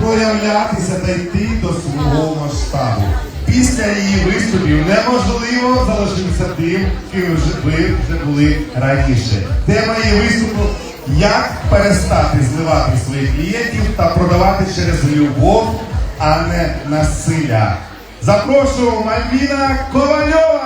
проявлятися та йти до свого масштабу. Після її виступів неможливо залишитися тим, ким ви вже були раніше. Тема її виступу як перестати зливати своїх клієнтів та продавати через любов, а не насилля. Запрошую Мальвіна Ковальова!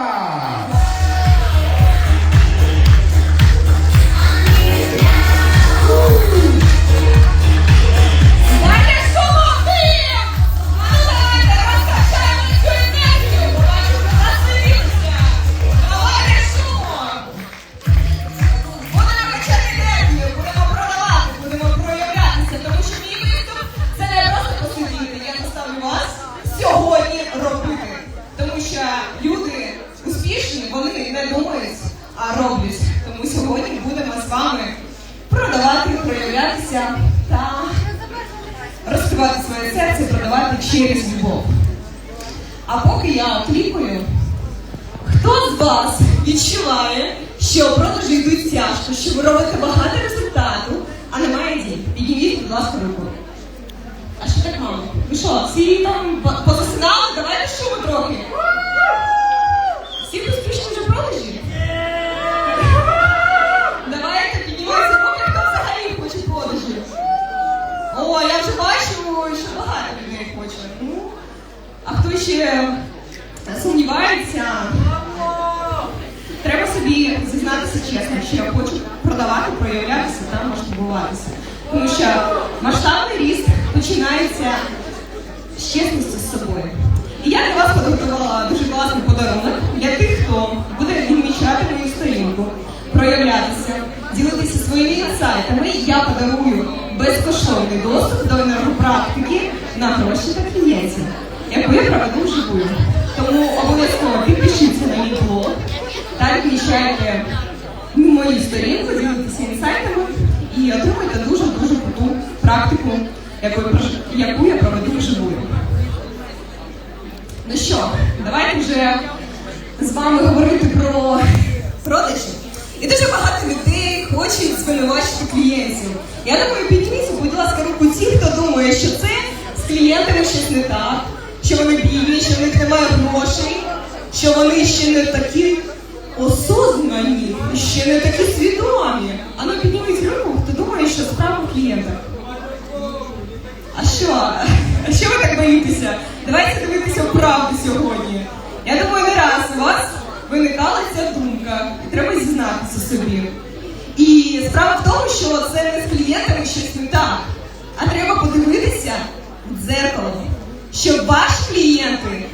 Будь ласка, руку. А що так мало? Ви що, всі там позасинали? Давайте шуму трохи. Всі успішні вже продажі? Давайте піднімайте руки, хто взагалі хоче продажі. О, я вже бачу, що багато людей хоче. Ну, а хто ще сумнівається, треба собі зізнатися чесно, що я хочу продавати, проявлятися та масштабуватися. Тому що масштабний ріст починається з чесності з собою. І я для вас підготувала дуже класний подарунок для тих, хто буде відмічати мою сторінку, проявлятися, ділитися своїми інсайтами. Я подарую безкоштовний доступ до енергопрактики на гроші та клієнтів, яку я проведу вживую. Тому обов'язково підпишіться на мій блог та відмічайте мою сторінку, ділитися інсайтами і отримайте дуже-дуже круту практику, яку я проведу вживую. Ну що, давайте вже з вами говорити про продажі. І дуже багато людей хочуть звинувачити клієнтів. Я думаю, підніміть, будь ласка, руку ті, хто думає, що це з клієнтами щось не так, що вони бідні, що в них немає грошей, що вони ще не такі осознані, ще не такі свідомі. А ну підніміть руку, хто думає, що справа в клієнтах. А що? А що ви так боїтеся? Давайте дивитися правду сьогодні. Я думаю, не раз у вас виникала ця думка, треба зізнатися собі. І справа в тому, що це не з клієнтами щось не так, а треба подивитися в дзеркало, що ваші клієнти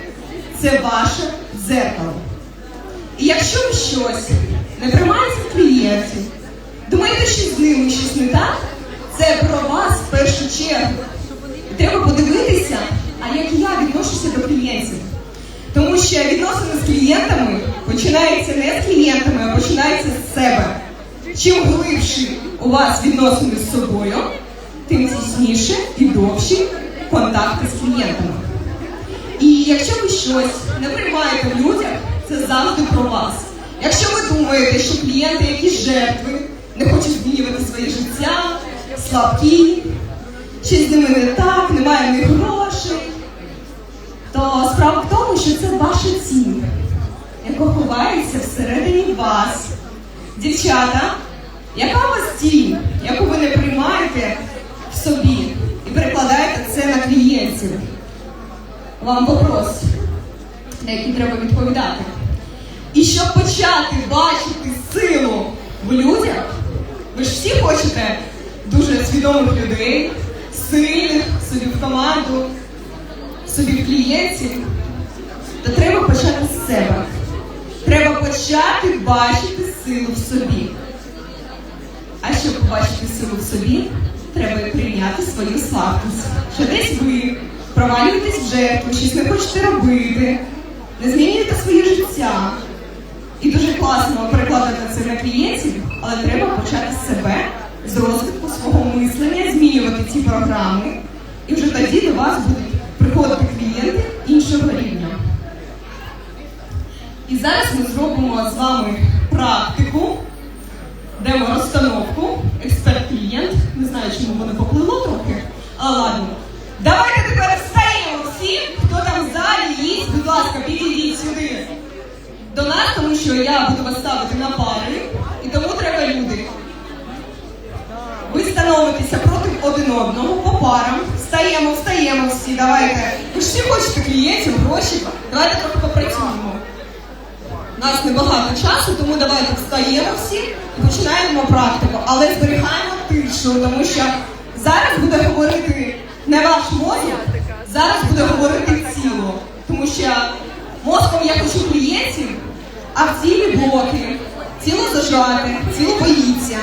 це ваше дзеркало. І якщо ви щось не приймаєте клієнтів, думаєте, що з ними щось не так, це про вас в першу чергу. І треба подивитися, а як я відношуся до клієнтів. Тому що відносини з клієнтами починаються не з клієнтами, а починаються з себе. Чим глибші у вас відносини з собою, тим тісніше і довші контакти з клієнтами. І якщо ви щось не приймаєте в людях, це завжди про вас. Якщо ви думаєте, що клієнти якісь жертви, не хочуть змінювати своє життя, слабкі, щось з ними не так, немає в грошей, то справа в тому, що це ваша цінь, яка ховається всередині вас. Дівчата, яка у вас тінь, яку ви не приймаєте в собі і перекладаєте це на клієнтів? Вам вопрос, на який треба відповідати. І щоб почати бачити силу в людях, ви ж всі хочете дуже свідомих людей, сильних собі в команду, собі в клієнтів, то треба почати з себе. Треба почати бачити силу в собі. А щоб побачити силу в собі, треба прийняти свою слабкість. Що десь ви провалюєтесь в жертву, щось не хочете робити, не змінюєте своє життя. І дуже класно перекладати це на клієнтів, але треба почати з себе, з розвитку свого мислення, змінювати ці програми. І вже тоді до вас будуть приходити клієнти іншого рівня. І зараз ми зробимо з вами практику, демо розстановку, експерт-клієнт. Не знаю, чому воно поплило трохи, але ладно. Давайте нас, тому що я буду вас ставити на пари, і тому треба люди. Ви становитеся проти один одного по парам. Встаємо, встаємо всі, давайте. Ви ж всі хочете клієнтів, гроші. Давайте трохи попрацюємо. У нас небагато часу, тому давайте встаємо всі і починаємо практику. Але зберігаємо тишу, тому що зараз буде говорити не ваш мозок, зараз буде говорити тіло. Тому що мозком я хочу клієнтів, а в тілі блоки. Тіло зажате, тіло боїться.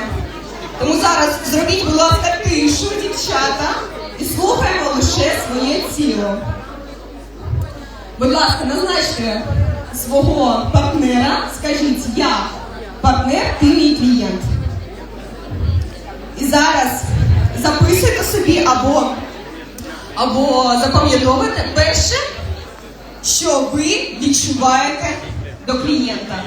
Тому зараз зробіть, будь ласка, тишу, дівчата, і слухаємо лише своє тіло. Будь ласка, назначте свого партнера, скажіть я партнер, ти мій клієнт. І зараз записуйте собі або, або запам'ятовуйте перше, що ви відчуваєте до клієнта.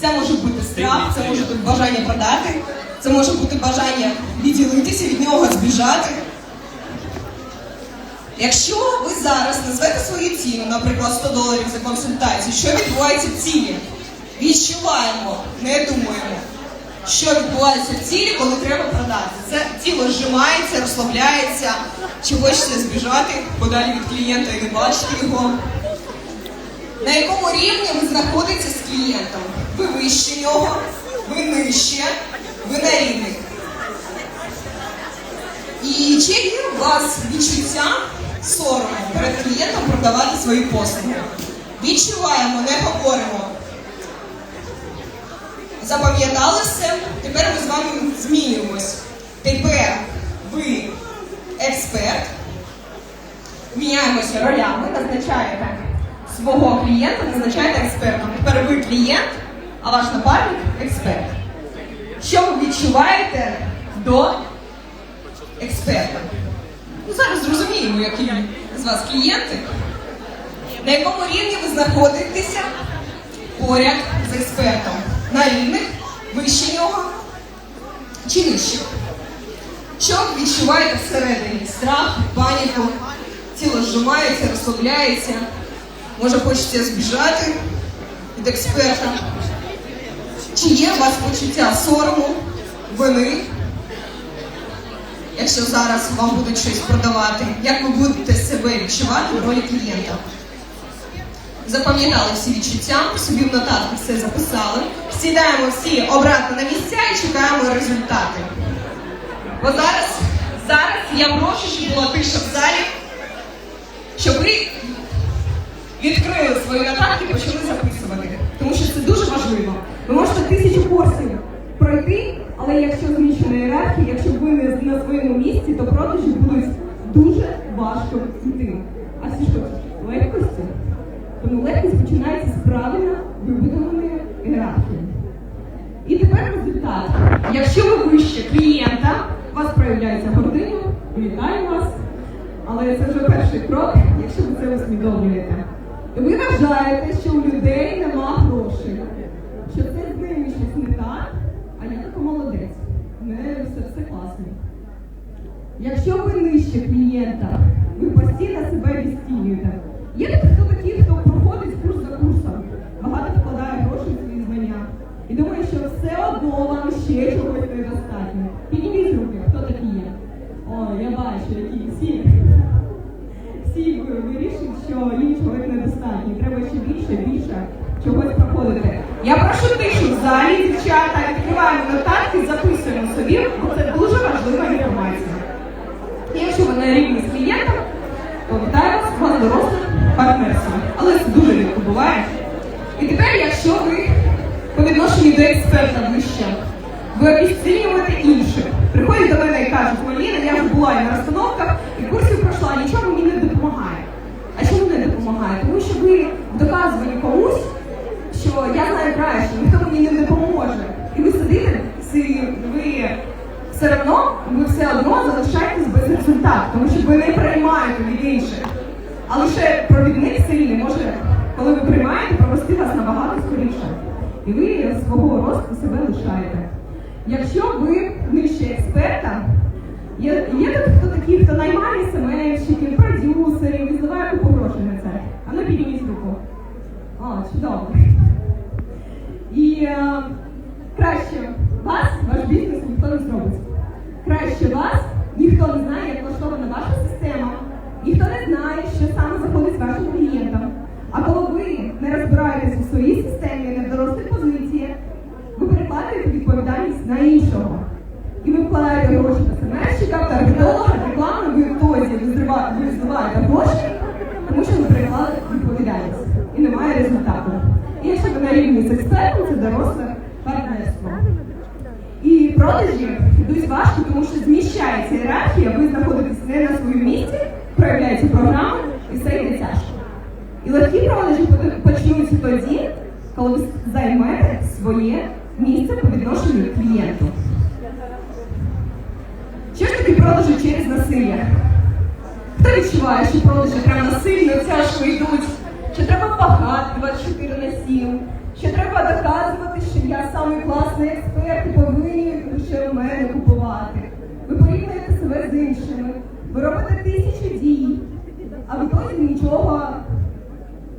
Це може бути страх, це може бути бажання продати, це може бути бажання відділитися від нього, збіжати. Якщо ви зараз назвете свою ціну, наприклад, 100 доларів за консультацію, що відбувається в цілі? Відчуваємо, не думаємо, що відбувається в цілі, коли треба продати. Це тіло зжимається, розслабляється, чи хочеться збіжати подалі від клієнта і не бачити його. На якому рівні ви знаходитеся з клієнтом? Ви вище нього, ви нижче, ви на рівних. І чи є у вас відчуття сорому перед клієнтом продавати свої послуги? Відчуваємо, не говоримо. Запам'ятали? Тепер ми з вами змінюємось. Тепер ви експерт. Міняємося ролями, назначаєте свого клієнта, назначаєте експертом. Тепер ви клієнт, а ваш напарник експерт. Що ви відчуваєте до експерта? Ну, зараз зрозуміємо, які з вас клієнти. На якому рівні ви знаходитеся поряд з експертом? На рівних, вище нього чи нижче? Що ви відчуваєте всередині? Страх, паніку, тіло зжимається, розслабляється. Може хочеться збіжати від експерта. Чи є у вас почуття сорому, вини? Якщо зараз вам будуть щось продавати, як ви будете себе відчувати в ролі клієнта? Запам'ятали всі відчуття, собі в нотатки все записали. Сідаємо всі обратно на місця і чекаємо результати. Бо зараз, зараз я прошу, щоб була тиша в залі, щоб ви відкрили свої нотатки і почали записувати. Тому що це дуже важливо. Ви можете тисячу курсів пройти, але якщо зміщена ієрархія, якщо ви не на своєму місці, то продажі будуть дуже важко йти. А ж хочуть легкості. Тому легкість починається з правильно вибудованої ієрархії. І тепер результат. Якщо ви вище клієнта, у вас проявляється гординя, вітаю вас. Але це вже перший крок, якщо ви це усвідомлюєте. Ви вважаєте, що у людей нема грошей, що це з ними щось не так, а я така молодець. Мене все, все класно. Якщо ви нижче клієнта, ви постійно себе відстінюєте. Є хто такі, хто проходить курс за курсом, багато вкладає грошей в свої знання. І думає, що все одно вам ще чогось недостатньо. Підніміть руки, хто такі є? О, я бачу, які всі. Всі вирішують, що їм. Треба ще більше, більше чогось проходити. Я прошу тишу в залі, дівчата, відкриваємо нотатки, записуємо собі, бо це дуже важлива інформація. І якщо ви на рівні з клієнтом, то вітаю вас, вас доросле партнерство. Але це дуже рідко буває. І тепер, якщо ви по відношенню до експерта вище, ви обіцінюєте інших. Приходять до мене і кажуть, Маліна, я вже була і на розстановках, і курсів пройшла, нічого мені не допомагає. Допомагає? Тому що ви доказували комусь, що я знаю краще, ніхто мені не допоможе. І ви сидите, си- ви все одно, ви все одно залишаєтесь без результату, тому що ви не приймаєте від інших. А лише провідник сильний може, коли ви приймаєте, провести вас набагато скоріше. І ви свого росту себе лишаєте. Якщо ви нижче експерта, Є, є тут хто такі, хто наймає СММщиків, продюсерів, і зливає купу грошей на це. А чудово. І е, краще вас, ваш бізнес ніхто не зробить. Краще вас ніхто не знає, як влаштована ваша система, ніхто не знає, що саме заходить вашим клієнтом. А коли ви не розбираєтесь у своїй системі, не в дорослих позиціях, ви перекладаєте відповідальність на іншого. І ви вкладаєте гроші на семерщика, таргетолога, рекламу, ви в тозі ви зрива- гроші, тому що ви переклали відповідальність. І немає результату. І якщо ви на рівні з експертом, це доросле партнерство. І продажі йдуть важко, тому що зміщається ієрархія, ви знаходитесь не на своєму місці, проявляється програма, і все йде тяжко. І легкі продажі по- почнуться тоді, коли ви займете своє місце по відношенню клієнту. Що ж таке продажі через насилля? Хто відчуває, що продажі прям насильно, тяжко йдуть, що треба пахати 24 на 7, що треба доказувати, що я самий класний експерт і повинні лише в мене купувати. Ви порівнюєте себе з іншими, ви робите тисячі дій, а в ітоді нічого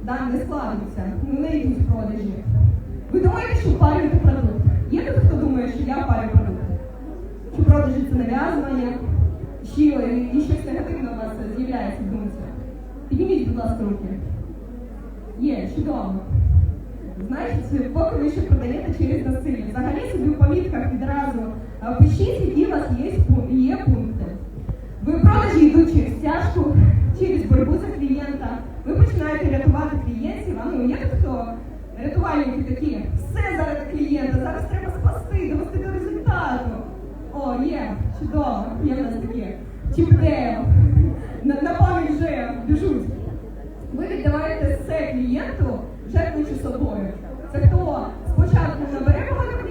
да, не складується, ну, не йдуть продажі. Ви думаєте, що парюєте продукт? Є тут хто думає, що я парю продукт? Чи продажі це нав'язування, чи і щось негативне у вас з'являється в думці? Підніміть, будь ласка, руки. Є, чудово. Значить, поки ви ще продаєте через насилля. Взагалі собі в помітках відразу е, пишіть, які у вас є, пу- є пункти. Ви в продажі йдуть через стяжку, через боротьбу за клієнта. Ви починаєте рятувати клієнтів, а ну є тут хто рятувальники такі. Все заради клієнта, зараз треба спасти, довести до результату. О, є, чудово, є в нас такі. Чіпдео. На, на пам'ять вже біжуть. Ви віддаваєте все клієнту, жертвуючи собою. Це хто спочатку набере багато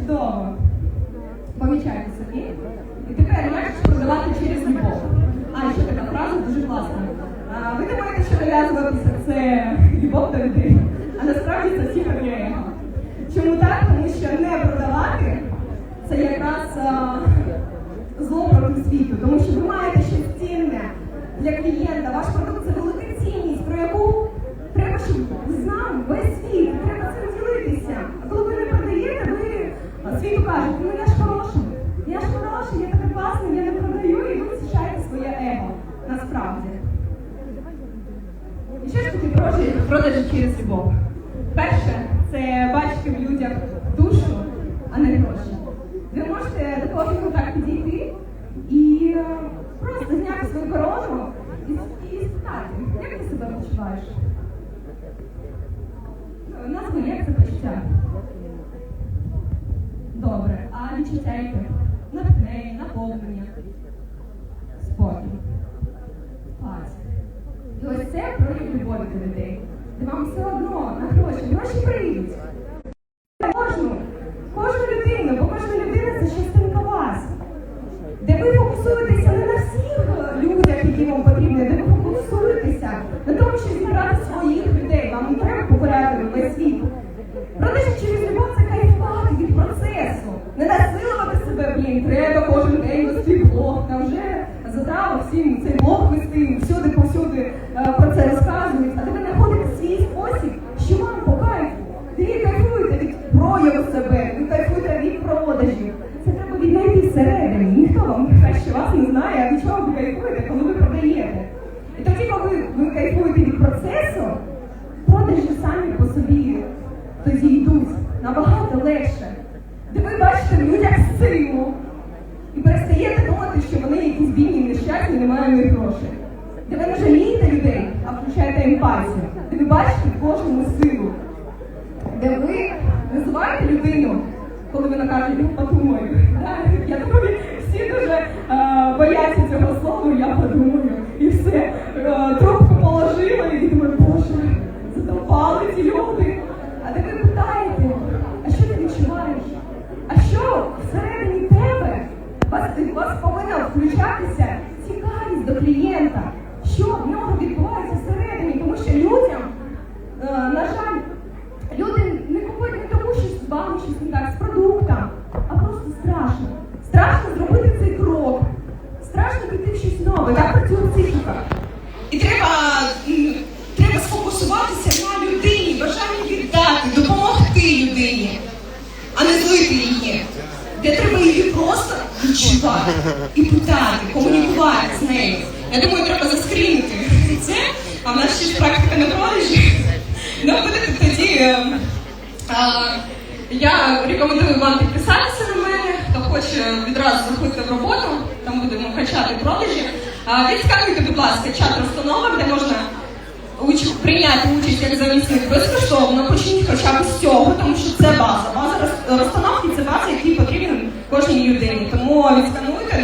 чудово. Помічайте собі. І тепер ж продавати через любов. А, ще така фраза дуже класна. А, ви думаєте, що нав'язуватися це любов до людей, а насправді це сіверня его. Чому так? Тому що не продавати це якраз а, зло проти світу, тому що ви маєте щось цінне для клієнта. Ваш продукт це велика цінність, про яку треба, щоб знав весь світ, продажі, через любов? Перше, це бачити в людях душу, а не гроші. Ви можете до кожного так підійти і е, просто зняти свою корону і, спитати, як ти себе почуваєш? Ну, Назви, як це почуття? Добре, а відчуття яке? Натхнення, наповнення, спокій, спать. І ось це прояв любові до людей. Вам все одно на гроші, гроші прийдуть. Подумаю. Да? Я думаю, відчувати і питати, комунікувати з нею. Я думаю, треба заскрінити це, а в нас ще ж практика на продажі. Ну, тоді. е, а, я рекомендую вам підписатися на мене. Хто хоче відразу заходити в роботу, там будемо качати продажі. А, Відскануйте, будь ласка, чат розстановок, де можна прийняти участь як замісник безкоштовно. Почніть хоча б з цього, тому що це база.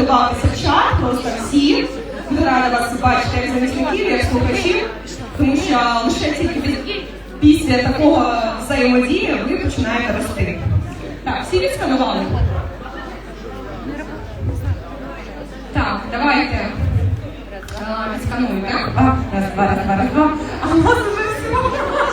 Відскануйте, в чат, просто всі. Буду рада вас бачити як замісників, як слухачів, тому що лише тільки після такого взаємодії ви починаєте рости. Так, всі відсканували? Так, давайте. А, Раз, два, раз, два, раз, два. А.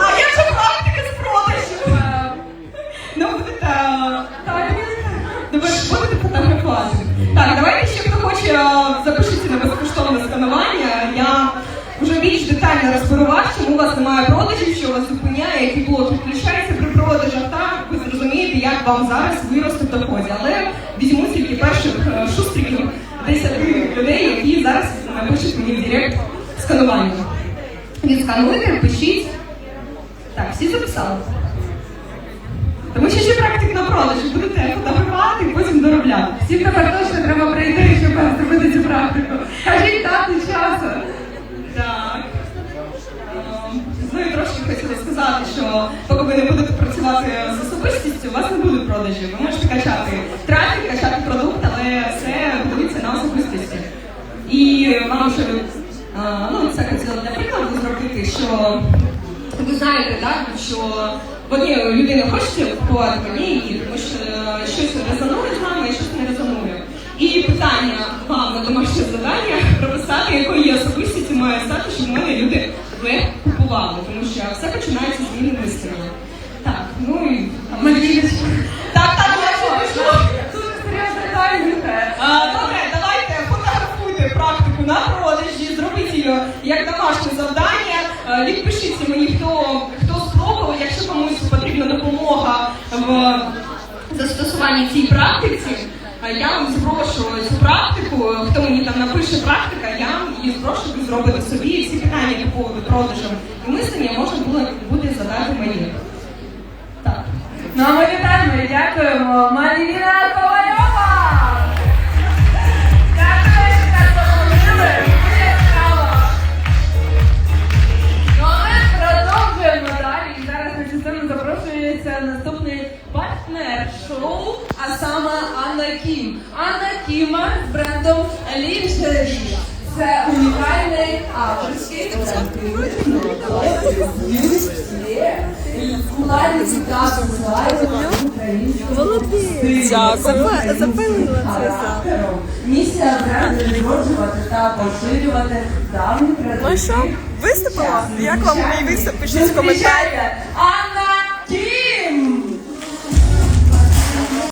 запишіться на безкоштовне сканування. Я вже більш детально розберу вас, чому у вас немає продажів, що вас зупиняє, який блок відключається при продажах. Так, ви зрозумієте, як вам зараз вирости в доході. Але візьму тільки перших е, шустриків 10 людей, які зараз напишуть мені в директ сканування. Відскануйте, пишіть. Так, всі записали. Тому що ще практик на продажі будете фотографувати і потім доробляти. Всім тепер точно треба прийти, щоб зробити цю практику. Кажіть дату часу. Так. Ем, Ну і трошки хотіла сказати, що поки ви не будете працювати з особистістю, у вас не буде продажів. Ви можете качати трафік, качати продукт, але все будується на особистості. І вам ще ну, це хотіла для прикладу зробити, що ви знаєте, так, що в одній людини хочеться купувати, одній ні, тому що е, щось резонує з вами, а щось не резонує. І питання вам на домашнє завдання прописати, якою особистістю має стати, щоб в мене люди не купували, тому що все починається з зміни мислення. Так, ну і так, так, я пішло. А, Добре, давайте фотографуйте практику на продажі, зробіть її як домашнє завдання. Е, Відпишіться в застосуванні цій практиці. е, Я вам зброшу цю практику. Хто мені там напише практика, я її зброшу, ви зробите собі. І всі питання по поводу продажу і мислення можна було буде задати мені. Так. Ну а ми вітаємо і дякуємо Маріна Ковальова! Шоу, а саме Анна Кім. Анна Кіма з брендом Лінжері. Це унікальний авторський українською Запевнила це. характером. Місія бренду відроджувати та поширювати давні Ну традиції. що, виступила? Як вам мій виступ? Пишіть в Кім!